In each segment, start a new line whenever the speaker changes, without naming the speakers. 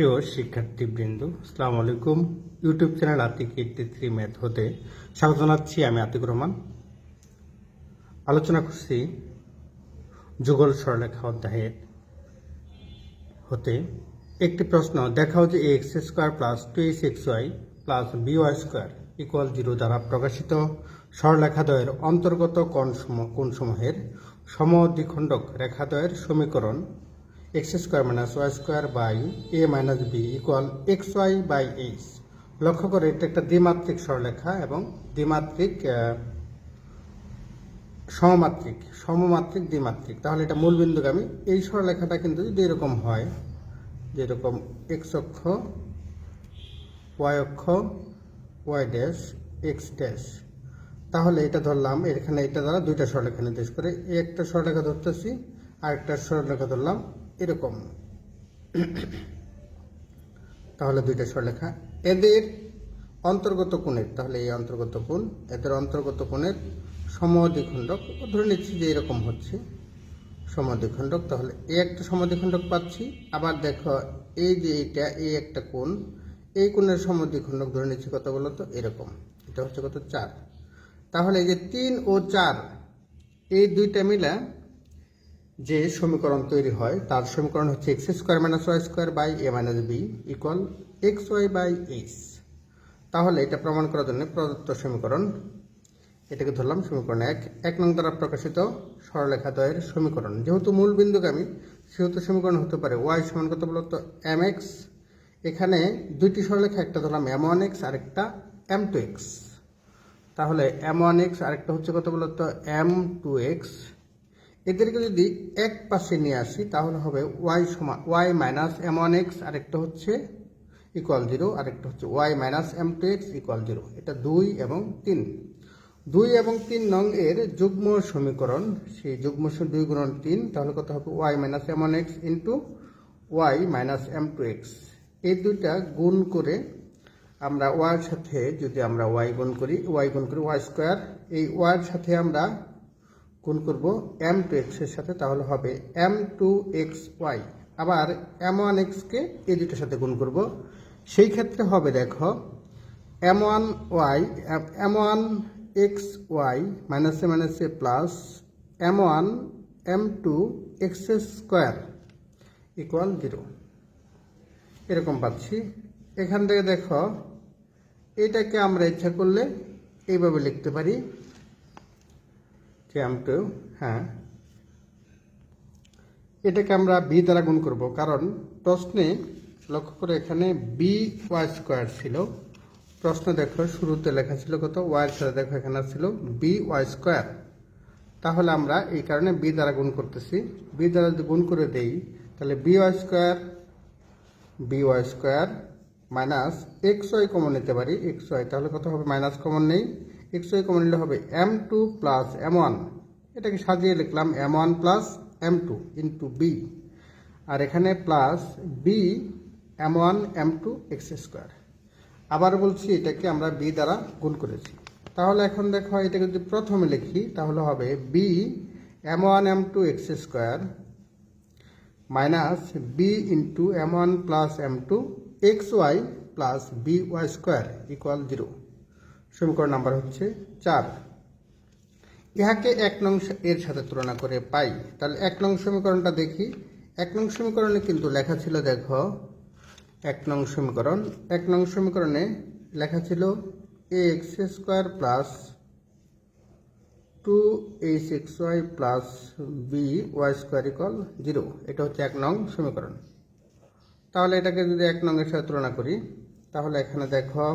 প্রিয় শিক্ষার্থীবৃন্দ আসসালামু আলাইকুম YouTube channel Atik eighty three math হতে স্বাগত জানাচ্ছি আমি আতিকুর রহমান। আলোচনা করছি যুগল সরলেখা অধ্যায়ের হতে। একটি প্রশ্ন, দেখাও যে x square plus two x x y plus b y square equal zero দ্বারা প্রকাশিত সরলেখাদ্বয়ের অন্তর্গত কোণসমূহ কোণসমূহের সমদ্বিখণ্ডক রেখাদ্বয়ের সমীকরণ x square minus y square by a minus b equal x y by h. লক্ষ্য করে এটা একটা দ্বিমাত্রিক সরলেখা এবং দ্বিমাত্রিক সমমাত্রিক সমমাত্রিক দ্বিমাত্রিক। তাহলে এটা মূল বিন্দুগামী এই সরলেখাটা কিন্তু যদি এরকম হয়, যেরকম এক্স অক্ষ, ওয়াই অক্ষ, ওয়াই ড্যাশ, এক্স ড্যাশ। তাহলে এটা ধরলাম, এখানে এটা দ্বারা দুইটা সরলেখা নির্দেশ করে। একটা সরলেখা ধরতেছি আর একটা সরলেখা ধরলাম এরকম। তাহলে দুইটা সরলেখা এদের অন্তর্গত কোণের, তাহলে এই অন্তর্গত কোণ, এদের অন্তর্গত কোণের সমদ্বিখণ্ডক, ধরে নিচ্ছি যে এরকম হচ্ছে। সমদ্বিখণ্ডক, তাহলে এই একটা সমদ্বিখণ্ডক পাচ্ছি। আবার দেখো, এই যে এইটা, এই একটা কোণ, এই কোণের সমদ্বিখণ্ডক ধরে নিচ্ছি কত বলো তো? এরকম। এটা হচ্ছে কত? চার। তাহলে এই যে তিন ও চার, এই দুইটা মিলে যে সমীকরণ তৈরি হয়, তার সমীকরণ হচ্ছে x square minus y square by a minus b equal x y by h তাহলে এটা প্রমাণ করার জন্য প্রদত্ত সমীকরণ, এটাকে ধরলাম সমীকরণ এক। এক নং দ্বারা প্রকাশিত সরলেখা দ্বয়ের সমীকরণ। যেহেতু মূল বিন্দুগামী সেহেতু সমীকরণ হতে পারে ওয়াই সমান কত বলতো এম এক্স এখানে দুইটি সরলেখা একটা ধরলাম এম ওয়ান এক্স আরেকটা এম টু এক্স তাহলে এম ওয়ান এক্স আরেকটা হচ্ছে কত বলতো এম টু এক্স এদেরকে যদি এক পাশে নিয়ে আসি, তাহলে হবে ওয়াই সমান y minus m one x আরেকটা হচ্ছে ইকুয়াল জিরো আরেকটা হচ্ছে y minus m two x equal zero এটা দুই এবং তিন। দুই এবং তিন নং এর যুগ্ম সমীকরণ, সেই যুগ্ম দুই গুণন তিন, তাহলে কত হবে? Y minus m one x into y minus m two x এই দুইটা গুণ করে আমরা ওয়াইয়ের সাথে যদি আমরা ওয়াই গুণ করি ওয়াই গুণ করি ওয়াই স্কোয়ার এই ওয়াইয়ের সাথে আমরা গুণ করব এম টু এক্সের সাথে তাহলে হবে এম টু এক্স ওয়াই আবার এম ওয়ান এক্সকে এই দুটোর সাথে গুণ করব। সেই ক্ষেত্রে হবে দেখো m one y m one x y মাইনাসে মাইনাসে plus m one m two x square equal zero এরকম পাচ্ছি। এখান থেকে দেখো, এটাকে আমরা ইচ্ছা করলে এইভাবে লিখতে পারি। টু হ্যাঁ। এটাকে আমরা বি দ্বারা গুণ করব, কারণ প্রশ্নে লক্ষ্য করে এখানে বি ওয়াই স্কোয়ার ছিল। প্রশ্ন দেখো, শুরুতে লেখা ছিল কত? ওয়াই সাথে দেখো এখানে ছিল বি ওয়াই স্কোয়ার তাহলে আমরা এই কারণে বি দ্বারা গুণ করতেছি। বি দ্বারা যদি গুণ করে দেই, তাহলে b y square b y square minus x y common নিতে পারি। এক্স ওয়াই তাহলে কত হবে? মাইনাস কমন নেই। এক্স ওয়াই কমন নিলে হবে m two plus m one এটাকে সাজিয়ে লিখলাম m one plus m two into b আর এখানে plus b m one m two x square আবার বলছি এটাকে আমরা বি দ্বারা গুণ করেছি। তাহলে এখন দেখো এটাকে যদি প্রথমে লিখি, তাহলে হবে b m one m two x square minus b into m one plus m two x y plus b y square equal zero সমীকরণ নাম্বার হচ্ছে চার। ইহাকে এক নং এর সাথে তুলনা করে পাই। তাহলে এক নং সমীকরণটা দেখি। এক নং সমীকরণে কিন্তু লেখা ছিল, দেখো, এক নং সমীকরণ। এক নং সমীকরণে লেখা ছিল a x square plus two h x y plus b y square equal zero. এটা হচ্ছে এক নং সমীকরণ। তাহলে এটাকে যদি এক নংয়ের সাথে তুলনা করি, তাহলে এখানে দেখো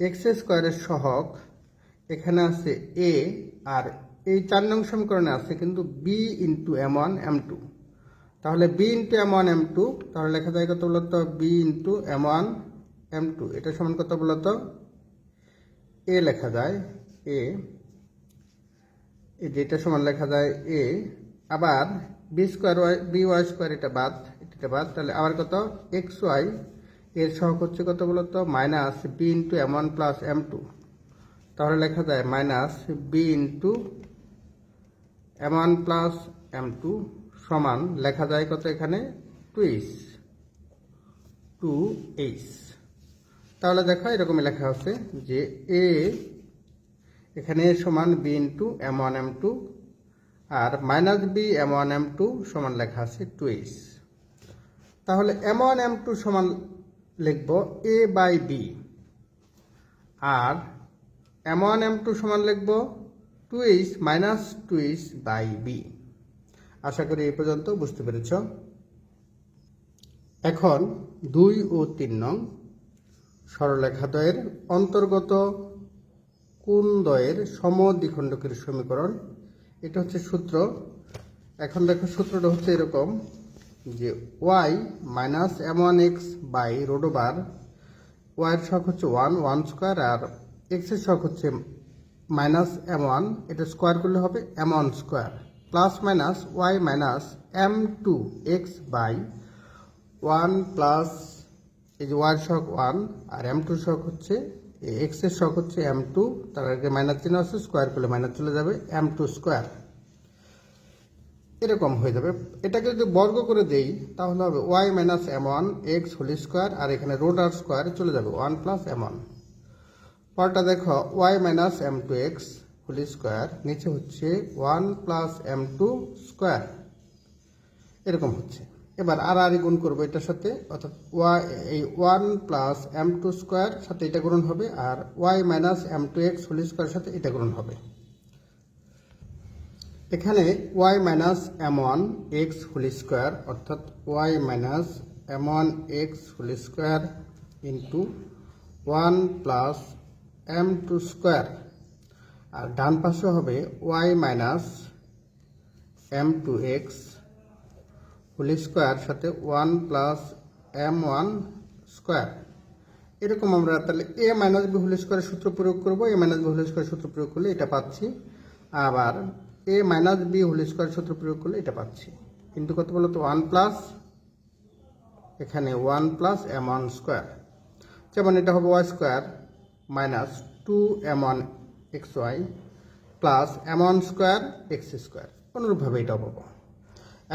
এক্স স্কোয়ারের সহগ এখানে আছে এ আর এই চার নং সমীকরণে আছে কিন্তু b into m one m two তাহলে b into m one m two তাহলে লেখা যায় কত বলতো? B into m one m two এটা সমান কত বলতো? এ লেখা যায় এ যেটা সমান লেখা যায় এ আবার b square y b y square এটা বাদ এটা বাদ, তাহলে আবার কত? এক্স ওয়াই এর সহগ হচ্ছে কত বলতো minus b into m one plus m two তাহলে লেখা যায় minus b into m one plus m two সমান, লেখা যায় কত এখানে? টুইস টু এইচ তাহলে দেখো এরকমই লেখা আছে যে এ এখানে সমান b into m one m two আর minus b m one m two সমান লেখা আছে টু এইচ তাহলে এম ওয়ান এম টু সমান লিখব a by B R M one M two সমান লিখব two h minus two h by b আশা করি এই পর্যন্ত বুঝতে পেরেছ। এখন দুই ও তিন নং সরলরেখাদ্বয়ের অন্তর্গত কোন দ্বয়ের সমদ্বিখণ্ডকের সমীকরণ? এটা হচ্ছে সূত্র। এখন দেখো সূত্রটা হচ্ছে এরকম। যে y minus m one x by রোডোবার ওয়াইয়ের শখ হচ্ছে ওয়ান ওয়ান স্কোয়ার, আর এক্সের শখ হচ্ছে মাইনাস এম ওয়ান এটা স্কোয়ার করলে হবে m one square, plus minus y minus m two x by one plus এই যে ওয়াই শক ওয়ান, আর এম টু শক হচ্ছে এক্সের শক হচ্ছে এম টু, তার আগে মাইনাস চিহ্ন আছে, স্কোয়ার করলে মাইনাস চলে যাবে এম টু স্কোয়ার। এরকম হয়ে যাবে। এটাকে যদি বর্গ করে দেই, তাহলে হবে y minus m one x whole square আর এখানে রোড আর স্কোয়ার চলে যাবে ওয়ান প্লাস এম ওয়ান পরটা দেখো y minus m two x whole square নিচে হচ্ছে one plus m two square এরকম হচ্ছে। এবার আর আর গুণ করব এটার সাথে, অর্থাৎ ওয়াই এই one plus m two square সাথে এটা গুণ হবে, আর y minus m two x whole square সাথে এটা গুণ হবে। এখানে y minus m one x whole square অর্থাৎ y minus m one x whole square into one plus m two square আর ডান পাশে হবে y minus m two x whole square সাথে one plus m one square এরকম আমরা তাহলে a minus b whole স্কোয়ারের সূত্র প্রয়োগ করব এ মাইনাস বি হোল স্কোয়ারের সূত্র প্রয়োগ করলে এটা পাচ্ছি। আবার এ মাইনাস বি হোল স্কোয়ারের সূত্র প্রয়োগ করলে এটা পাচ্ছি। কিন্তু কত বলতো? ওয়ান প্লাস এখানে one plus m one square যেমন এটা হবে y square minus two m one x y plus m one square x square অনুরূপভাবে এটাও পাবো।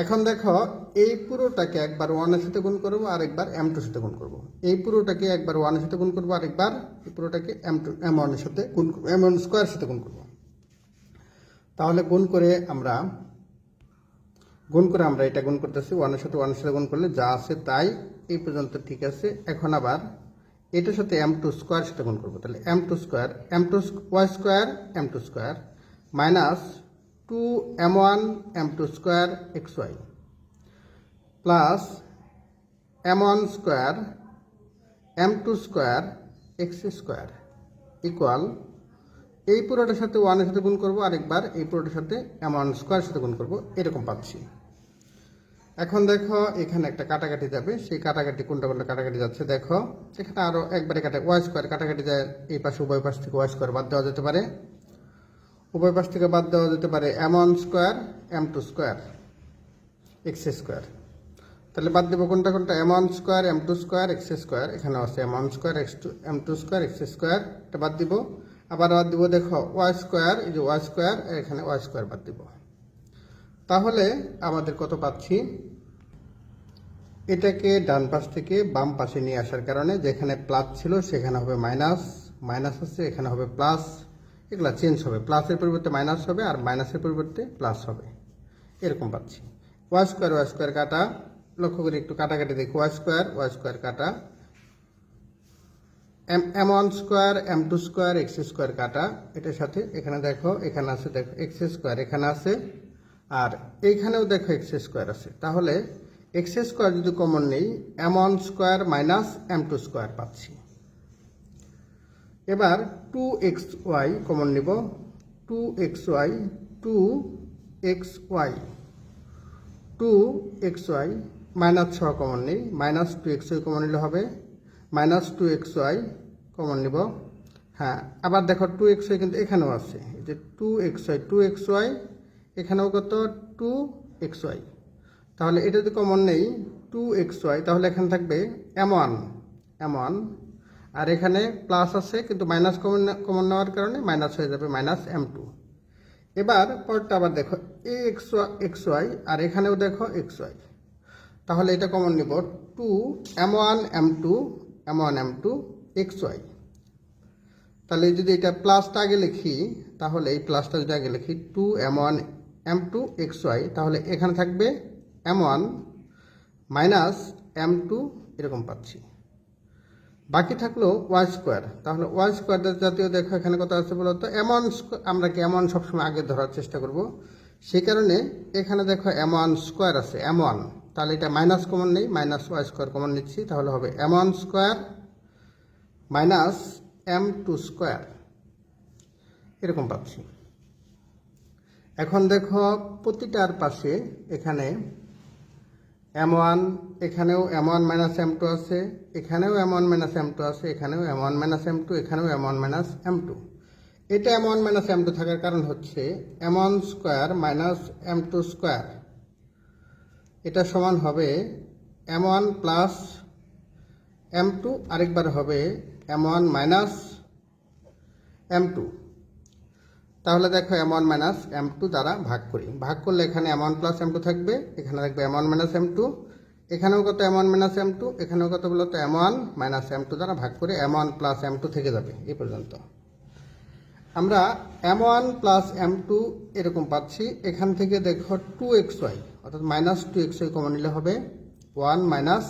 এখন দেখো, এই পুরোটাকে একবার ওয়ানের সাথে গুণ করব আর একবার এম টুর সাথে গুণ করব। এই পুরোটাকে একবার ওয়ানের সাথে গুণ করব আর একবার এই পুরোটাকে এম টু এম ওয়ানের সাথে গুণ এম ওয়ান স্কোয়ার সাথে গুণ করব। তাহলে গুণ করে আমরা, গুণ করে আমরা এটা গুণ করতেছি, ওয়ানের সাথে ওয়ানের সাথে গুণ করলে যা আছে তাই এই পর্যন্ত ঠিক আছে। এখন আবার এটার সাথে এম টু স্কোয়ার সাথে গুণ করব। তাহলে m two square m two y square m two square minus two m one m two square x y plus m one square m two square x square equal এই পুরোটার সাথে ওয়ানের সাথে গুণ করব, আরেকবার এই পুরোটার সাথে অ্যামাউন্ট ওয়ান স্কোয়ার সাথে গুণ করব, এরকম পাচ্ছি। এখন দেখো, এখানে একটা কাটাকাটি যাবে, সেই কাটাকাটি কোনটা কোনটা কাটাকাটি যাচ্ছে দেখো। এখানে আরও একবারে কাটা ওয়াই স্কোয়ার কাটাকাটি যায়, এই পাশে উভয় পাশ থেকে ওয়াই স্কোয়ার বাদ দেওয়া যেতে পারে। উভয় পাশ থেকে বাদ দেওয়া যেতে পারে m square m two square x square তাহলে বাদ দেবো কোনটা কোনটা? M square m two square x square এখানে আছে m square x two m two square x square এটা বাদ দিব। আবার বাদ দিব দেখো ওয়াই স্কোয়ার এই যে ওয়াই স্কোয়ার এখানে ওয়াই স্কোয়ার বাদ দিব। তাহলে আমাদের কত পাচ্ছি? এটাকে ডান পাশ থেকে বাম পাশে নিয়ে আসার কারণে যেখানে প্লাস ছিল সেখানে হবে মাইনাস মাইনাস আছে এখানে হবে প্লাস এগুলা চেঞ্জ হবে। প্লাসের পরিবর্তে মাইনাস হবে আর মাইনাসের পরিবর্তে প্লাস হবে। এরকম পাচ্ছি। ওয়াই স্কোয়ার ওয়াই স্কোয়ার কাটা, লক্ষ্য করে একটু কাটাকাটি দেখি। ওয়াই স্কোয়ার ওয়াই স্কোয়ার কাটা। M m one square m two square x square কাটা। এটার সাথে এখানে দেখো, এখানে আছে, দেখো এক্স স্কোয়ার এখানে আছে, আর এইখানেও দেখো এক্স স্কোয়ার আছে। তাহলে এক্স স্কোয়ার যদি কমন নেই m one square minus m two square পাচ্ছি। এবার টু এক্স ওয়াই কমন নিব। Two x y two x y two x y minus ছ কমন নেই। Minus two x y common নিলে হবে minus two x y common নিব। হ্যাঁ আবার দেখো টু এক্স ওয়াই কিন্তু এখানেও আছে। যে two x y, two x y, এখানেও কত? Two x y. তাহলে এটা যদি কমন নেই, টু এক্স ওয়াই, তাহলে এখানে থাকবে এম ওয়ান এম ওয়ান। আর এখানে প্লাস আছে, কিন্তু মাইনাস কমন কমন নেওয়ার কারণে মাইনাস হয়ে যাবে মাইনাস এম টু। এবার পরটা আবার দেখো, এ এক্স এক্স ওয়াই, আর এখানেও দেখো এক্স ওয়াই। তাহলে এটা কমন নিব two, m one, m two m one m two x y তাহলে যদি এটা প্লাসটা আগে লিখি, তাহলে এই প্লাসটা যদি আগে লিখি two m one m two x y তাহলে এখানে থাকবে m one minus m two এরকম পাচ্ছি। বাকি থাকল ওয়াই স্কোয়ার তাহলে ওয়াই স্কোয়ার জাতীয় দেখো, এখানে কত আছে বলতো এমন আমরা কি এমন সবসময় আগে ধরার চেষ্টা করব? সেই কারণে এখানে দেখো এম ওয়ান স্কোয়ার আছে এম ওয়ান তাহলে এটা মাইনাস কমন নেই মাইনাস ওয়াই স্কোয়ার কমন নিচ্ছি, তাহলে হবে m one square minus m two square এরকম পাচ্ছি। এখন দেখো প্রতিটার পাশে এখানে এম ওয়ান এখানেও m one minus m two আছে, এখানেও m one minus m two আছে, এখানেও m one minus m two এখানেও m one minus m two এটা m one minus m two থাকার কারণ হচ্ছে m one square minus m two square এটা সমান হবে m one plus m two আরেকবার হবে m one minus m two তাহলে দেখো m one minus m two দ্বারা ভাগ করি। ভাগ করলে এখানে m one plus m two থাকবে, এখানে থাকবে m one minus m two এখানেও কত m one minus m two এখানেও কত বলতো? M one minus m two দ্বারা ভাগ করে m one plus M two থেকে যাবে, এই পর্যন্ত। আমরা M one plus M two এরকম পাচ্ছি। এখান থেকে দেখো টু এক্স ওয়াই অর্থাৎ minus two X Y common নিলে হবে one minus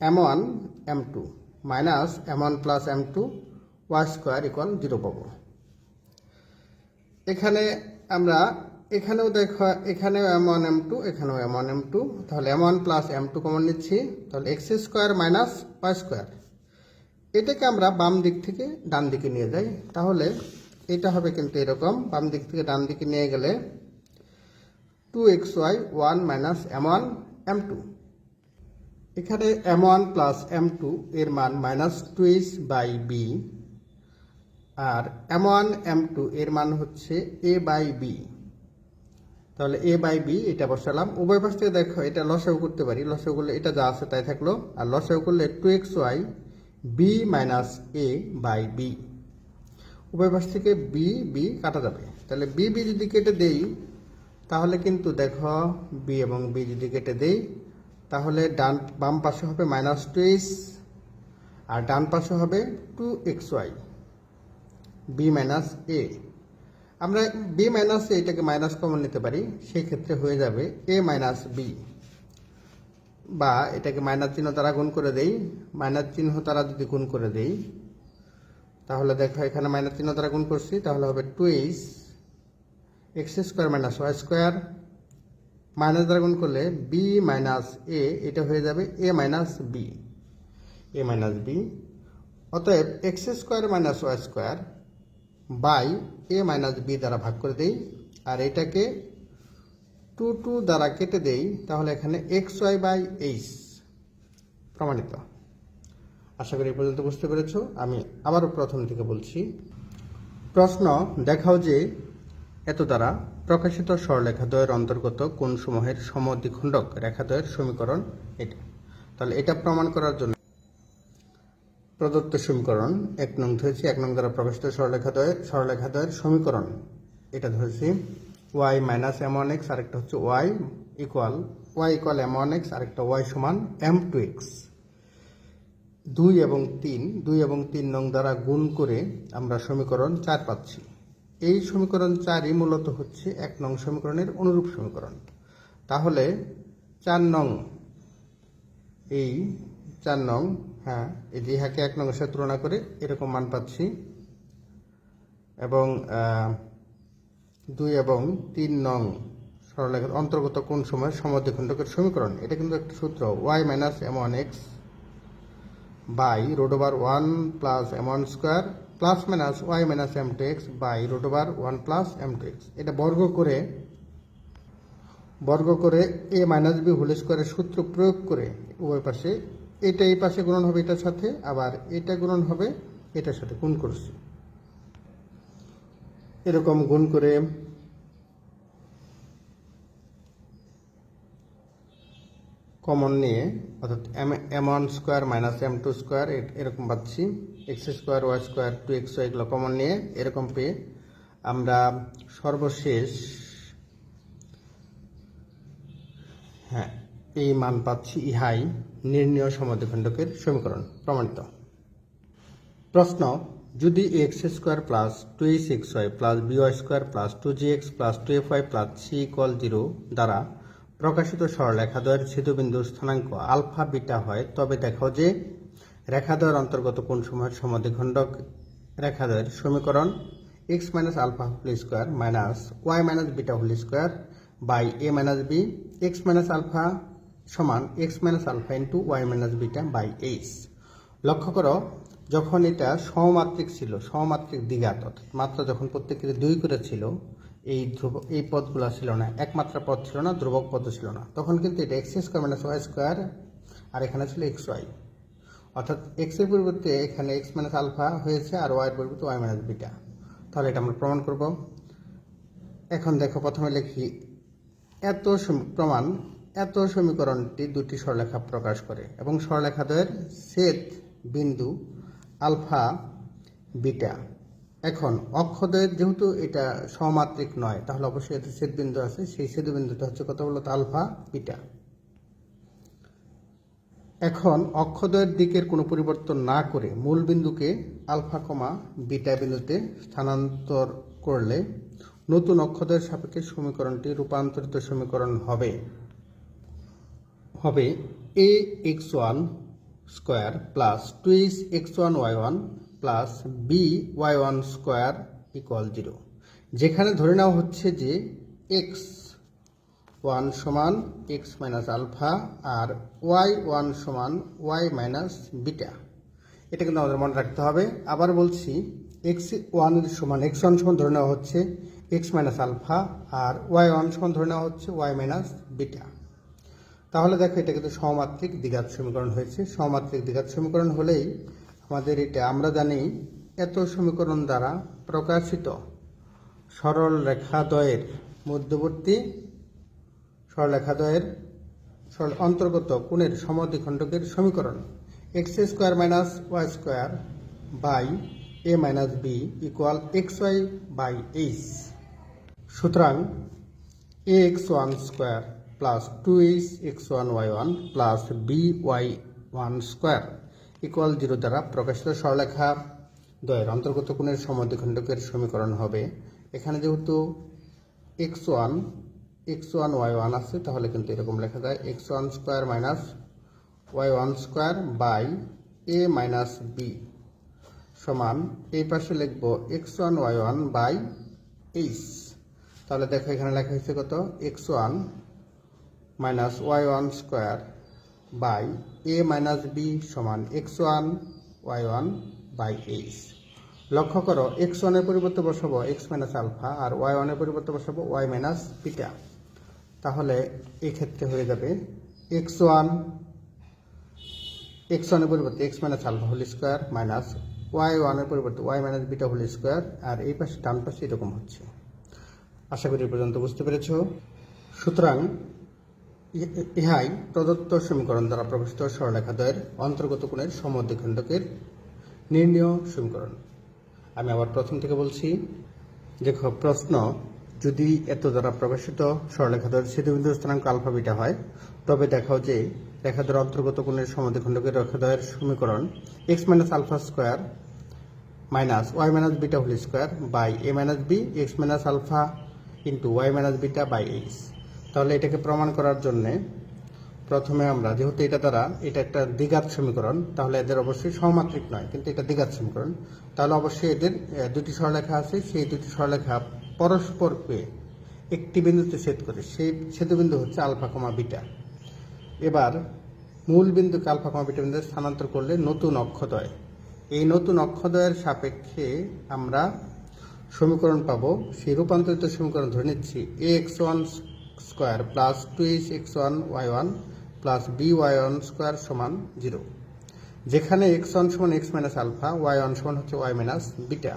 M one M two minus M one plus M two Y square equal zero পাবো। এখানে আমরা, এখানেও দেখো, এখানেও এম ওয়ান এম টু এখানেও এম ওয়ান এম টু তাহলে M one plus M two common নিচ্ছি। তাহলে X square minus Y square এটাকে আমরা বাম দিক থেকে ডান দিকে নিয়ে যাই। তাহলে এটা হবে কিন্তু এরকম, বাম দিক থেকে ডান দিকে নিয়ে গেলে two X Y one minus M one M two এখানে M one plus M two এর মান minus twice by B R M one M two এর মান হচ্ছে এ বাই বি তাহলে এ বাই বি এটা বসালাম। উভয় পাশ থেকে দেখো, এটা লসাও করতে পারি। লসাও করলে এটা যা আছে তাই থাকল। আর লসাও করলে two X Y B minus A by B উভয় থেকে বি বি কাটা যাবে। তাহলে বি বি যদি কেটে দেই, তাহলে কিন্তু দেখো বি এবং বি যদি কেটে দেই, তাহলে ডান, বাম পাশে হবে মাইনাস টুইস আর ডান পাশে হবে two X Y B minus A আমরা বি মাইনাস এটাকে মাইনাস কমন নিতে পারি সেই ক্ষেত্রে হয়ে যাবে এ মাইনাস বি বা এটাকে মাইনাস চিহ্ন দ্বারা গুণ করে দেই। মাইনাস চিহ্ন দ্বারা যদি গুণ করে দেই, তাহলে দেখো এখানে মাইনাস চিহ্ন দ্বারা গুণ করছি, তাহলে হবে twice X square minus Y square. Minus দ্বারা গুণ করলে বি মাইনাস এ, এটা হয়ে যাবে A minus B, A minus B. অতএব X square minus Y square by A minus B দ্বারা ভাগ করে দেই, আর এটাকে টু টু দ্বারা কেটে দেই, তাহলে এখানে এক্স ওয়াই বাই এইচ প্রমাণিত। আশা করি পর্যন্ত বুঝতে পেরেছ। আমি আবারও প্রথম থেকে বলছি, প্রশ্ন দেখাও যে এত দ্বারা প্রকাশিত সরলেখাদ্বয়ের অন্তর্গত কোন সমূহের সমদ্বিখণ্ডক রেখাদ্বয়ের সমীকরণ এটা। তাহলে এটা প্রমাণ করার জন্য প্রদত্ত সমীকরণ এক নং ধরেছি, এক নং দ্বারা প্রকাশিত সরলেখাদ্বয়ের সরলেখাদ্বয়ের সমীকরণ। এটা ধরেছি Y minus M one X আরেকটা হচ্ছে Y equal Y equal M one X আরেকটা ওয়াই সমান এম টু এক্স দুই এবং তিন, দুই এবং তিন নং দ্বারা গুণ করে আমরা সমীকরণ চার পাচ্ছি। এই সমীকরণ চারই মূলত হচ্ছে এক নং সমীকরণের অনুরূপ সমীকরণ। তাহলে চার নং, এই চার নং হ্যাঁ এই যে ইহাকে এক নং সাথে তুলনা করে এরকম মান পাচ্ছি। এবং দুই এবং তিন নং সরলেখার অন্তর্গত কোন সময় সমদ্বিখণ্ডকের সমীকরণ? এটা কিন্তু একটা সূত্র। Y minus M one X by root over one plus M square plus minus Y minus M two X by root over one plus M two X এটা বর্গ করে বর্গ করে এ মাইনাস বি হোল স্কোয়ারের সূত্র প্রয়োগ করে উভয় পাশে, এটা এই পাশে গুণন হবে এটার সাথে, আবার এটা গুণন হবে এটার সাথে গুণ করছি। এরকম গুণ করে কমন নিয়ে, অর্থাৎ M M one square minus M two square এরকম পাচ্ছি। X square Y square two X Y এগুলো কমন নিয়ে এরকম পেয়ে আমরা সর্বশেষ হ্যাঁ এই মান পাচ্ছি ইহাই নির্ণয় সমাধিখণ্ডকের সমীকরণ প্রমাণিত। প্রশ্ন যদি X square plus two S X Y plus B Y square plus two G X plus two F Y plus C equal zero দ্বারা প্রকাশিত সরলরেখাদ্বয়ের ছেদবিন্দুর স্থানাঙ্ক আলফা বিটা হয়, তবে দেখো যে রেখাদ্বয়ের অন্তর্গত কোন সময়ের সমাধিখণ্ডক রেখাদ্বয়ের সমীকরণ X minus alpha whole square minus Y minus beta whole square by A minus B X minus alpha সমান X minus alpha into Y minus beta by H লক্ষ্য করো যখন এটা সমমাত্রিক ছিল, সমমাত্রিক দ্বিঘাত, অর্থাৎ মাত্রা যখন প্রত্যেকের দুই করে ছিল, এই ধ্রুব, এই পদগুলো ছিল না, একমাত্রা পদ ছিল না, ধ্রুবক পদ ছিল না। তখন কিন্তু এটা X square minus Y square আর এখানে ছিল এক্স ওয়াই অর্থাৎ এক্সের পরিবর্তে এখানে এক্স মাইনাস আলফা হয়েছে আর ওয়াই এর পরিবর্তে ওয়াই মাইনাস বিটা তাহলে এটা আমরা প্রমাণ করব। এখন দেখো, প্রথমে লিখি, এত প্রমাণ, এত সমীকরণটি দুটি সরলেখা প্রকাশ করে এবং সরলেখাদ্বয়ের ছেদ বিন্দু আলফা, বিটা। এখন অক্ষদ্বয়ের যেহেতু এটা সমাত্রিক নয়, তাহলে অবশ্যই এতে ছেদ বিন্দু আছে। সেই ছেদ বিন্দুটা হচ্ছে কত বলতো? Alpha, beta. এখন অক্ষদ্বয়ের দিকের কোনো পরিবর্তন না করে মূল বিন্দুকে আলফা কমা বিটা বিন্দুতে স্থানান্তর করলে নতুন অক্ষদ্বয়ের সাপেক্ষে সমীকরণটি রূপান্তরিত সমীকরণ হবে। হবে A X one square plus two S X one Y one plus B Y one square equal zero যেখানে ধরে নেওয়া হচ্ছে যে এক্স ওয়ান সমান এক্স মাইনাস আলফা আর ওয়াই ওয়ান সমান ওয়াই মাইনাস বিটা এটা কিন্তু আমাদের মনে রাখতে হবে। আবার বলছি এক্স ওয়ান সমান এক্স ওয়ান সমান ধরে নেওয়া হচ্ছে এক্স মাইনাস আলফা আর ওয়াই ওয়ান সমান ধরে নেওয়া হচ্ছে ওয়াই মাইনাস বিটা তাহলে দেখো, এটা কিন্তু সমমাত্রিক দ্বিঘাত সমীকরণ হয়েছে। সমমাত্রিক দ্বিঘাত সমীকরণ হলেই আমাদের এটা, আমরা জানি এত সমীকরণ দ্বারা প্রকাশিত সরল রেখাদ্বয়ের মধ্যবর্তী সরলরেখাদ্বয়ের সরল অন্তর্গত কোণের সমদ্বিখণ্ডকের সমীকরণ। X square minus Y square by A minus B equal X Y by H সুতরাং A X one square plus two H X one Y one plus B Y one square equal zero দ্বারা প্রকাশিত সরলেখা দ্বয়ের অন্তর্গত কোণের সমদ্বিখণ্ডকের সমীকরণ হবে। এখানে যেহেতু X one X one Y one আছে, তাহলে কিন্তু এরকম লেখা যায় X one square minus Y one square by A minus B সমান, এই পাশে লিখব X one Y one by H তাহলে দেখো এখানে লেখা হয়েছে কত? X one minus Y one square by A minus B সমান X one Y one by H লক্ষ্য করো এক্স ওয়ানের পরিবর্তে বসাবো এক্স মাইনাস আলফা আর ওয়াই ওয়ানের পরিবর্তে বসাবো ওয়াই মাইনাস বিটা তাহলে এই ক্ষেত্রে হয়ে যাবে এক্স ওয়ান এক্স ওয়ানের পরিবর্তে X minus alpha whole square minus Y ওয়ানের পরিবর্তে Y minus beta whole square আর এই পাশে ডান পাশে এরকম হচ্ছে। আশা করি পর্যন্ত বুঝতে পেরেছ। সুতরাং ইহাই প্রদত্ত সমীকরণ দ্বারা প্রকাশিত সরলেখাদ্বয়ের অন্তর্গত কোণের সমদ্বিখণ্ডকের নির্ণয় সমীকরণ। আমি আবার প্রথম থেকে বলছি, দেখো, প্রশ্ন, যদি এত দ্বারা প্রকাশিত সরলেখাদ্বয়ের ছেদবিন্দু স্থানাঙ্ক আলফা বিটা হয়, তবে দেখাও যে রেখাদ্বয়ের অন্তর্গত কোণের সমদ্বিখণ্ডকের রেখাদ্বয়ের সমীকরণ X minus alpha square minus Y minus beta whole square by A minus B X minus alpha into Y minus beta by H তাহলে এটাকে প্রমাণ করার জন্যে প্রথমে আমরা, যেহেতু এটা দ্বারা এটা একটা দ্বিঘাত সমীকরণ, তাহলে এদের অবশ্যই সমমাত্রিক নয়, কিন্তু এটা দ্বিঘাত সমীকরণ, তাহলে অবশ্যই এদের দুটি সরলেখা আছে, সেই দুটি সরলেখা পরস্পরকে একটি বিন্দুতে ছেদ করে, সেই ছেদবিন্দু হচ্ছে আলফা কমা বিটা। এবার মূল বিন্দুকে আলফা কমা বিটা বিন্দুতে স্থানান্তর করলে নতুন অক্ষদ্বয়, এই নতুন অক্ষদ্বয়ের সাপেক্ষে আমরা সমীকরণ পাবো, সেই রূপান্তরিত সমীকরণ ধরে নিচ্ছি A X one square plus two H X one Y one plus B Y one square সমান জিরো। যেখানে এক্স ওয়ান সমান X minus alpha, Y one সমান হচ্ছে ওয়াই মাইনাস বিটা।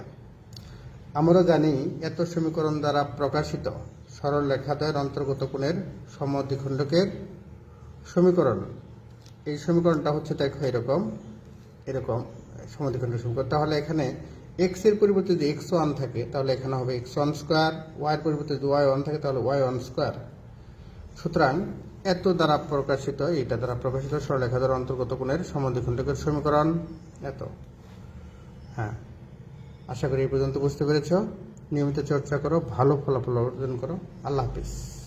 আমরা জানি এত সমীকরণ দ্বারা প্রকাশিত সরল রেখাদ্বয়ের অন্তর্গত কোণের সমদ্বিখণ্ডকের সমীকরণ। এই সমীকরণটা হচ্ছে, দেখো, এরকম এরকম সমদ্বিখণ্ড সমীকরণ। তাহলে এখানে এক্সের পরিবর্তে যদি এক্স ওয়ান থাকে, তাহলে এখানে হবে এক্স ওয়ান স্কোয়ার ওয়াই এর পরিবর্তে যদি ওয়াই ওয়ান থাকে, তাহলে ওয়াই ওয়ান স্কোয়ার সুতরাং এত দ্বারা প্রকাশিত এটা দ্বারা প্রকাশিত সরলেখা দ্বারা অন্তর্গত কোণের সমদ্বিখণ্ডকের সমীকরণ। এত। হ্যাঁ। আশা করি এই পর্যন্ত বুঝতে পেরেছ। নিয়মিত চর্চা করো, ভালো ফলাফল অর্জন করো। আল্লাহ হাফিজ।